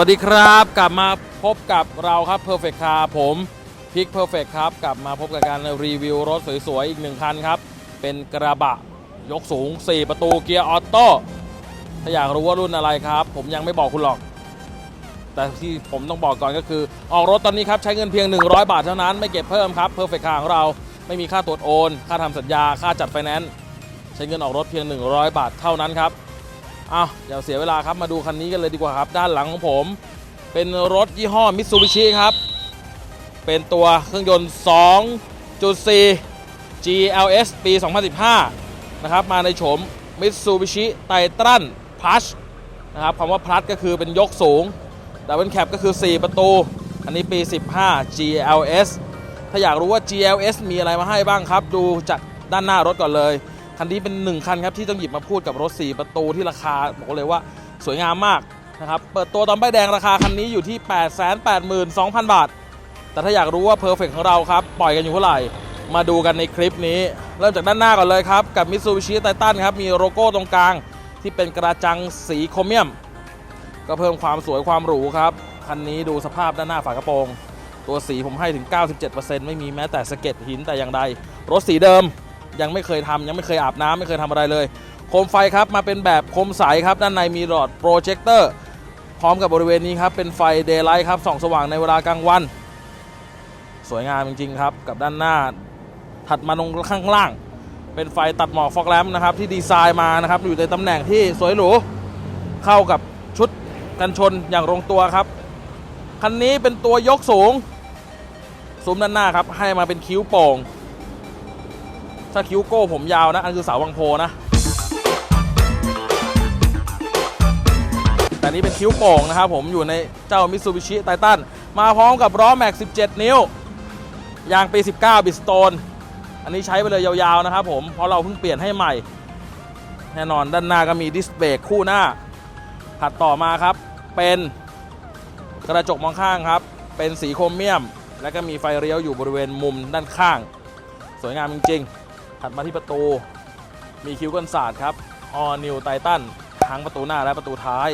สวัสดีครับ กลับมาพบกับเราครับ Perfect Car ผมพิก Perfect ครับ กลับมาพบกับการรีวิวรถสวยๆ อีกหนึ่งคันครับ เป็นกระบะยกสูง 4 ประตูเกียร์ออโต้ถ้าอยากรู้ว่ารุ่นอะไรครับ ผมยังไม่บอกคุณหรอก แต่ที่ผมต้องบอกก่อนก็คือ ออกรถตอนนี้ครับใช้เงินเพียง 100 บาทเท่านั้นไม่เก็บเพิ่มครับ Perfect Car ของเราไม่มีค่าตรวจโอน ค่าทำสัญญาค่าจัดไฟแนนซ์ใช้เงินออกรถเพียง 100 บาทเท่านั้นครับ อ้าอย่าเสียเวลาครับมาดูคันนี้กันเลยดีกว่าครับ ด้านหลังของผม เป็นรถยี่ห้อมิ t ซูบิชิครับ เป็นตัวเครื่องยนต์ 2.4 GLS ปี 2015 นะครับ มาในโฉม Mitsubishi Titan Plus นะครับคำว่า Plus ก็คือเป็นยกสูง Double Cab ก็คือ 4 ประตู อันนี้ปี 15 GLS ถ้าอยากรู้ว่า GLS มีอะไรมาให้บ้างครับ ดูจากด้านหน้ารถก่อนเลย คันนี้เป็น1คันครับที่ต้องหยิบมาพูดกับรถ 4 ประตูที่ราคาบอกเลยว่าสวยงามมากนะครับเปิดตัวตอนใบแดงราคาคันนี้อยู่ที่ 882,000 บาท แต่ถ้าอยากรู้ว่า Perfect ของเราครับ ปล่อยกันอยู่เท่าไหร่ มาดูกันในคลิปนี้ เริ่มจากด้านหน้าก่อนเลยครับ กับ Mitsubishi Titan ครับ มีโลโก้ตรงกลาง ที่เป็นกระจังสีโครเมียม ก็เพิ่มความสวยความหรูครับ คันนี้ดูสภาพด้านหน้าฝากระโปรง ตัวสีผมให้ถึง 97%ไม่มีแม้แต่สะเก็ดหินแต่อย่างใดรถสีเดิม ยังไม่เคยทำยังไม่เคยอาบน้ำไม่เคยทำอะไรเลยโคมไฟครับมาเป็นแบบโคมใสครับด้านในมีหลอดโปรเจคเตอร์พร้อมกับบริเวณนี้ครับเป็นไฟเดย์ไลท์ครับส่องสว่างในเวลากลางวัน สวยงามจริงๆครับกับด้านหน้าถัดมาตรงข้างล่าง เป็นไฟตัดหมอกฟอกแลมนะครับที่ดีไซน์มานะครับอยู่ในตำแหน่งที่สวยหรูเข้ากับชุดกันชนอย่างลงตัวครับคันนี้เป็นตัวยกสูง ซุ้มด้านหน้าครับให้มาเป็นคิ้วโป่ง ถ้าคิ้วโก้ผมยาวนะ อันคือเสาวังโพนะ แต่นี้เป็นคิ้วโป่งนะครับผมอยู่ในเจ้า Mitsubishi Titan มาพร้อมกับล้อแม็ก 17 นิ้ว ยางปี 19 บิสโตน อันนี้ใช้ไปเลยยาวๆนะครับผม เพราะเราเพิ่งเปลี่ยนให้ใหม่ แน่นอนด้านหน้าก็มีดิสเบรกคู่หน้า ถัดต่อมาครับ เป็นกระจกมองข้างครับ เป็นสีโครเมียม แล้วก็มีไฟเลี้ยวอยู่บริเวณมุมด้านข้าง สวยงามจริงๆ ถัดมาที่ประตู มีคิวกันศาสตร์ครับ All New Titan ทั้งประตูหน้าและประตูท้าย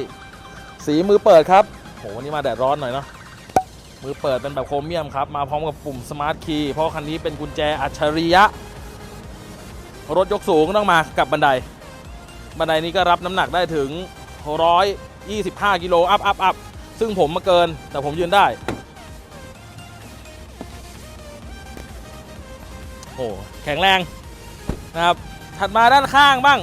สีมือเปิดครับโหวันนี้มาแดดร้อนหน่อยเนาะมือเปิดเป็นแบบโครเมียมครับ มาพร้อมกับปุ่ม Smart Key เพราะคันนี้เป็นกุญแจอัจฉริยะ รถยกสูงต้องมากับบันได บันไดนี้ก็รับน้ำหนักได้ถึง 125 กิโลอัพอัพอัพซึ่งผมมาเกินแต่ผมยืนได้โอ้แข็งแรง นะครับ ถัดมาด้านข้างบ้าง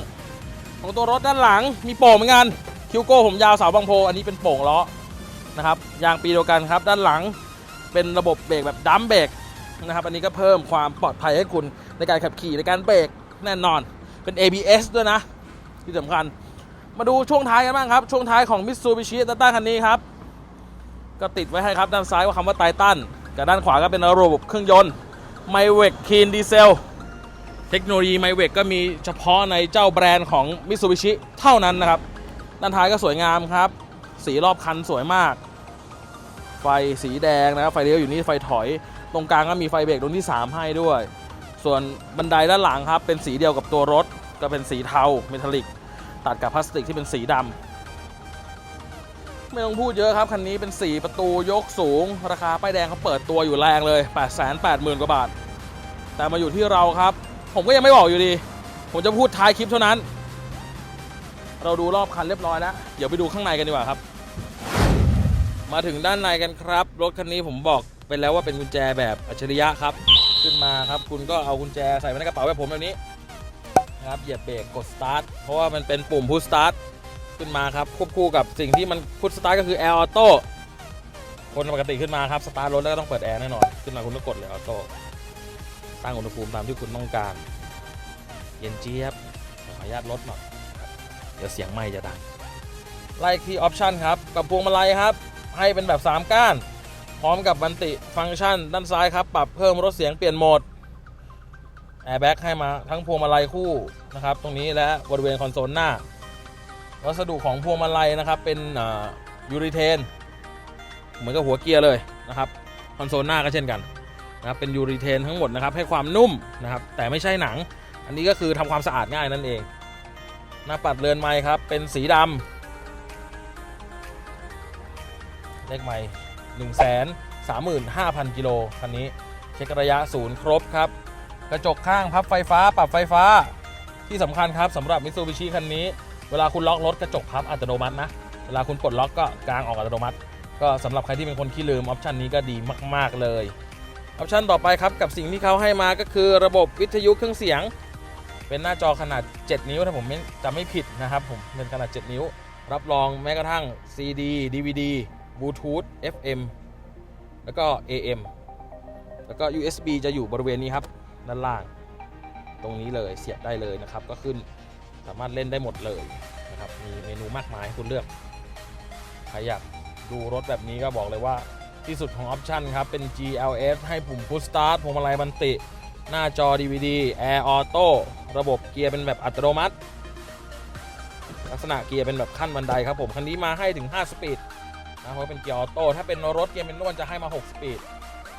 ของตัวรถด้านหลังมีโป่งเหมือนกันคิวโก้ผมยาวเสาบางโพ อันนี้เป็นโป่งล้อนะครับยางปีเดียวกันครับ ด้านหลังเป็นระบบเบรกแบบดัมเบรกนะครับ อันนี้ก็เพิ่มความปลอดภัยให้คุณในการขับขี่ในการเบรกแน่นอนเป็น ABS ด้วยนะ ที่สำคัญ มาดูช่วงท้ายกันบ้างครับ ช่วงท้ายของ Mitsubishi Titan คันนี้ครับ ก็ติดไว้ให้ครับด้านซ้ายว่าคำว่าไททันกับด้านขวาก็เป็นระบบเครื่องยนต์ m y w e c Clean Diesel เเทคโนโลยี m y w e c ก็มีเฉพาะในเจ้าแบรนด์ของ Mitsubishi เท่านั้นนะครับ ด้านท้ายก็สวยงามครับ สีรอบคันสวยมาก ไฟสีแดงนะครับ ไฟเลี้ยวอยู่นี่ไฟถอย ตรงกลางก็มีไฟเบรกดวงที่ 3 ให้ด้วย ส่วนบันไดด้านหลังครับ เป็นสีเดียวกับตัวรถ ก็เป็นสีเทาเมทัลลิก ตัดกับพลาสติกที่เป็นสีดำไม่ต้องพูดเยอะครับ คันนี้เป็น 4 ประตูยกสูง ราคาป้ายแดงเขาเปิดตัวอยู่แรงเลย 8 8 0 0 0 0 กว่าบาท แต่มาอยู่ที่เราครับ ผมก็ยังไม่บอกอยู่ดี ผมจะพูดท้ายคลิปเท่านั้น เราดูรอบคันเรียบร้อยแล้ว เดี๋ยวไปดูข้างในกันดีกว่าครับ มาถึงด้านในกันครับ รถคันนี้ผมบอกไปแล้วว่าเป็นกุญแจแบบอัจฉริยะครับ ขึ้นมาครับ คุณก็เอากุญแจใส่ไว้ในกระเป๋าแบบผมแบบนี้นะครับเหยียบเบรกกดสตาร์ทเพราะว่ามันเป็นปุ่มพุชสตาร์ทขึ้นมาครับควบคู่กับสิ่งที่มันพุชสตาร์ทก็คือแอร์ออโต้คนปกติขึ้นมาครับสตาร์ทรถแล้วก็ต้องเปิดแอร์แน่นอน ขึ้นมาคุณก็กดเลยออโต้ ตั้งอุณหภูมิตามที่คุณต้องการ เย็นเจี๊ยบขออนุญาตลดหน่อยเดี๋ยวเสียงไม่จะดังไล่ที่ออปชันครับกับพวงมาลัยครับ ให้เป็นแบบ 3 ก้าน พร้อมกับบันติฟังก์ชัน ด้านซ้ายครับ ปรับเพิ่มลดเสียงเปลี่ยนโหมดแอร์แบ็กให้มาทั้งพวงมาลัยคู่นะครับ ตรงนี้และบริเวณคอนโซลหน้า วัสดุของพวงมาลัยนะครับ เป็นยูริเทน เหมือนกับหัวเกียร์เลยนะครับ คอนโซลหน้าก็เช่นกัน นะครับเป็นยูริเทนทั้งหมดนะครับให้ความนุ่มนะครับแต่ไม่ใช่หนัง อันนี้ก็คือทำความสะอาดง่ายนั่นเอง หน้าปัดเรือนไม้ครับเป็นสีดำเลขใหม่1 3 5 0 0 0กิโลคันนี้เช็คระยะศูนย์ครบครับ กระจกข้างพับไฟฟ้าปรับไฟฟ้าที่สำคัญครับสำหรับมิ t ซูบิชิคันนี้ เวลาคุณล็อกรถกระจกพับอัตโนมัตินะเวลาคุณปลดล็อกก็กางออกอัตโนมัติ ก็สำหรับใครที่เป็นคนขี้ลืมออปชันนี้ก็ดีมาก ๆเลย ออปชันต่อไปครับกับสิ่งที่เขาให้มาก็คือระบบวิทยุเครื่องเสียง เป็นหน้าจอขนาด 7 นิ้วถ้าผมไม่จำไม่ผิดนะครับผมเป็นขนาด 7 นิ้ว รับรองแม้กระทั่ง CD DVD Bluetooth FM แล้วก็ AM แล้วก็ USB จะอยู่บริเวณนี้ครับด้านล่าง ตรงนี้เลยเสียบได้เลยนะครับ ก็ขึ้นสามารถเล่นได้หมดเลยนะครับมีเมนูมากมายให้คุณเลือกใครอยากดูรถแบบนี้ก็บอกเลยว่า ที่สุดของออปชันครับ เป็น GLS ให้ปุ่ม Push Start พวงมาลัยบันติ หน้าจอ DVD Air Auto ระบบเกียร์เป็นแบบอัตโนมัติ ลักษณะเกียร์เป็นแบบขั้นบันไดครับผม คันนี้มาให้ถึง 5 สปีดนะเพราะเป็นเกียร์ออโต้ถ้าเป็นรถเกียร์เป็นนวลจะให้มา 6 สปีด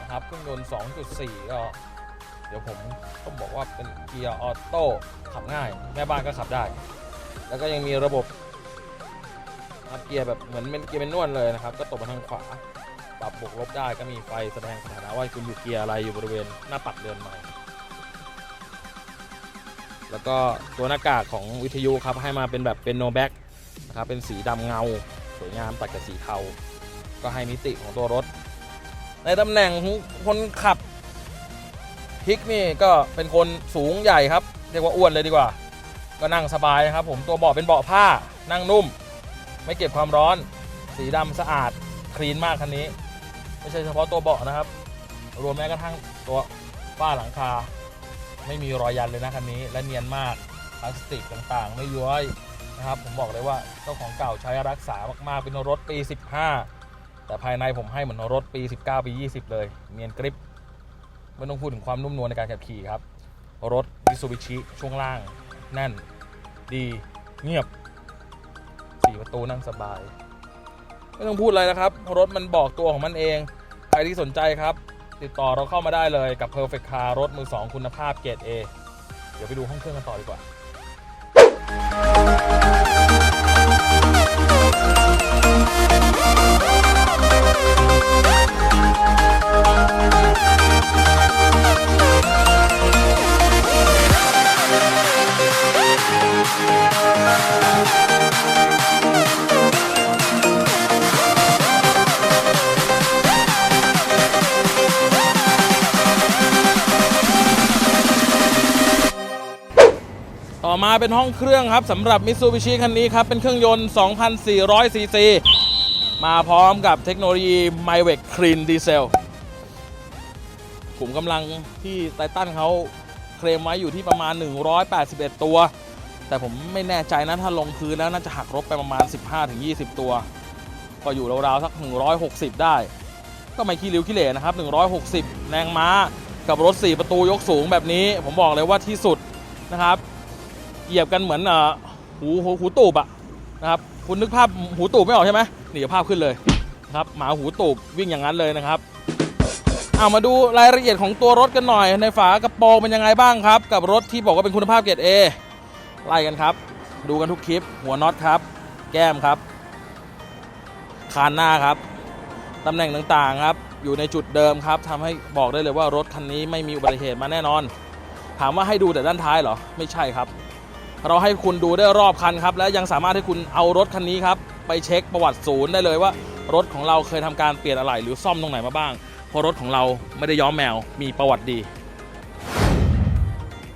นะครับเครื่องยนต์ 2.4 ก็ เดี๋ยวผมต้องบอกว่าเป็นเกียร์ออโต้ขับง่าย แม่บ้านก็ขับได้ แล้วก็ยังมีระบบเกียร์แบบเหมือนเป็นเกียร์เป็นนวลเลยนะครับ ก็ตกมาทางขวา ปรับบวกลบได้ก็มีไฟแสดงสถานะว่าคุณอยู่เกียร์อะไรอยู่บริเวณหน้าปัดเรือนใหม่ แล้วก็ตัวหน้ากากของวิทยุครับให้มาเป็นแบบเป็นโนแบ็กนะครับเป็นสีดำเงา สวยงามตัดกับสีเทา ก็ให้มิติของตัวรถ ในตำแหน่งของคนขับพิกนี่ก็เป็นคนสูงใหญ่ครับ เรียกว่าอ้วนเลยดีกว่า ก็นั่งสบายนะครับ ผมตัวเบาะเป็นเบาะผ้านั่งนุ่ม ไม่เก็บความร้อน สีดำสะอาดคลีนมากคันนี้ ไม่ใช่เฉพาะตัวเบาะนะครับ รวมแม้กระทั่งตัวฝ้าหลังคา ไม่มีรอยยันเลยนะคันนี้ และเนียนมากพลาสติกต่างๆ ไม่ย้อยนะครับ ผมบอกเลยว่าเจ้าของเก่าใช้รักษามากๆ เป็นรถปี 15 แต่ภายในผมให้เหมือนรถปี 19 ปี 20 เลย เนียนกริปไม่ต้องพูดถึงความนุ่มนวลในการขับขี่ครับ รถมิซูบิชิช่วงล่าง แน่น ดี เงียบ สี่ประตูนั่งสบาย ไม่ต้องพูดอะไรนะครับ รถมันบอกตัวของมันเอง ใครที่สนใจครับ ติดต่อเราเข้ามาได้เลยกับ Perfect Car รถมือ2คุณภาพเกรด A เดี๋ยวไปดูห้องเครื่องกันต่อดีกว่าต่อ มาเป็นห้องเครื่องครับสำหรับ Mitsubishi คันนี้ครับ เป็นเครื่องยนต์ 2,400 ซีซี มาพร้อมกับเทคโนโลยี m y w e c Clean Diesel ขุมกำลังที่ไททันเขาเคลมไว้อยู่ที่ประมาณ 181 ตัว แต่ผมไม่แน่ใจนะถ้าลงพื้นแล้วน่าจะหักลบไปประมาณ 15-20 ตัว ก็อยู่ราวๆสัก 160 ได้ ก็ไม่ขี้ริ้วขี้เหร่นะครับ 160 แรงม้ากับรถ 4 ประตูยกสูงแบบนี้ ผมบอกเลยว่าที่สุดนะครับ เหยียบกันเหมือนเอ่อหูหูหูตูบอะนะครับคุณนึกภาพหูตูบไม่ออกใช่ไหมนี่ภาพขึ้นเลยนะครับหมาหูตูบวิ่งอย่างนั้นเลยนะครับเอามาดูรายละเอียดของตัวรถกันหน่อย ในฝากระโปรงเป็นยังไงบ้างครับ กับรถที่บอกว่าเป็นคุณภาพเกรด A ไล่กันครับ ดูกันทุกคลิป หัวน็อตครับ แก้มครับ คานหน้าครับตำแหน่งต่างๆครับ อยู่ในจุดเดิมครับทำให้บอกได้เลยว่ารถคันนี้ไม่มีอุบัติเหตุมาแน่นอน ถามว่าให้ดูแต่ด้านท้ายเหรอ ไม่ใช่ครับ เราให้คุณดูได้รอบคันครับ และยังสามารถให้คุณเอารถคันนี้ครับ ไปเช็คประวัติศูนย์ได้เลยว่า รถของเราเคยทำการเปลี่ยนอะไหล่หรือซ่อมตรงไหนมาบ้าง เพราะรถของเราไม่ได้ย้อมแมวมีประวัติดี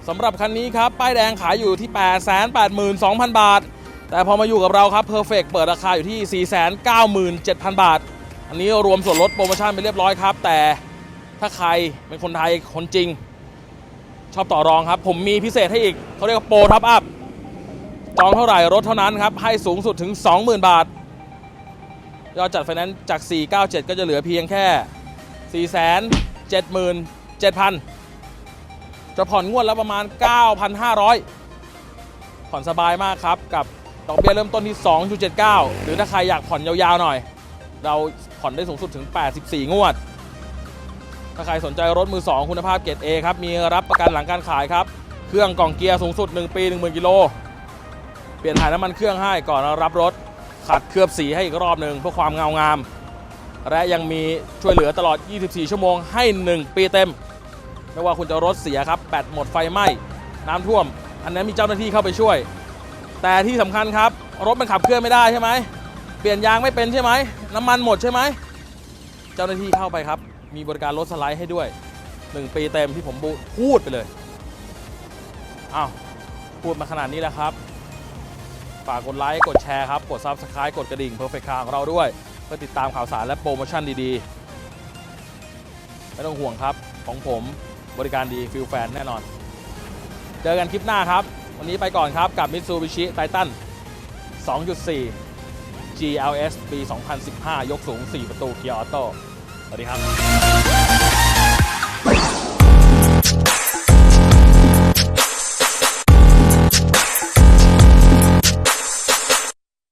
สำหรับคันนี้ครับ ป้ายแดงขายอยู่ที่ 882,000 บาท แต่พอมาอยู่กับเราครับ Perfect เปิดราคาอยู่ที่ 497,000 บาท อันนี้รวมส่วนลดโปรโมชั่นไปเรียบร้อยครับ แต่ถ้าใครเป็นคนไทยคนจริง ชอบต่อรองครับ ผมมีพิเศษให้อีกเขาเรียกว่าโปรท็อปอัพ จองเท่าไหร่รถเท่านั้นครับ ให้สูงสุดถึง 20,000 บาท ยอดจัดไฟแนนซ์จาก 497 ก็จะเหลือเพียงแค่ 477,000 จะผ่อนงวดละประมาณ 9,500 ผ่อนสบายมากครับกับดอกเบี้ยเริ่มต้นที่ 2.79 หรือถ้าใครอยากผ่อนยาวๆหน่อย เราผ่อนได้สูงสุดถึง 84 งวด ถ้าใครสนใจรถมือ 2 คุณภาพเกรด A ครับ มีรับประกันหลังการขายครับ เครื่องกล่องเกียร์สูงสุด 1 ปี 10,000 กิโล ลี่ยนถ่ายน้ำมันเครื่องให้ก่อนรับรถ ขัดเคลือบสีให้อีกรอบหนึ่งเพื่อความเงางาม และยังมีช่วยเหลือตลอด 24 ชั่วโมงให้ 1 ปีเต็ม ไม่ว่าคุณจะรถเสียครับแบตหมดไฟไหม้น้ำท่วม อันนั้นมีเจ้าหน้าที่เข้าไปช่วย แต่ที่สำคัญครับ รถมันขับเคลื่อนไม่ได้ใช่ไหมเปลี่ยนยางไม่เป็นใช่ไหมน้ำมันหมดใช่ไหมเจ้าหน้าที่เข้าไปครับ มีบริการรถสไลด์ให้ด้วย 1 ปีเต็มที่ผมพูดไปเลยอ้าวพูดมาขนาดนี้แล้วครับ ฝากกดไลค์ กดแชร์ครับ กด Subscribe กดกระดิ่ง Perfect Car ของเราด้วย เพื่อติดตามข่าวสารและโปรโมชั่นดีๆ ไม่ต้องห่วงครับ ของผมบริการดีฟิลแฟนแน่นอน เจอกันคลิปหน้าครับ วันนี้ไปก่อนครับกับ Mitsubishi Titan 2.4 GLS ปี 2015 ยกสูง 4 ประตูเกียร์ออโต้สวัสดีครับ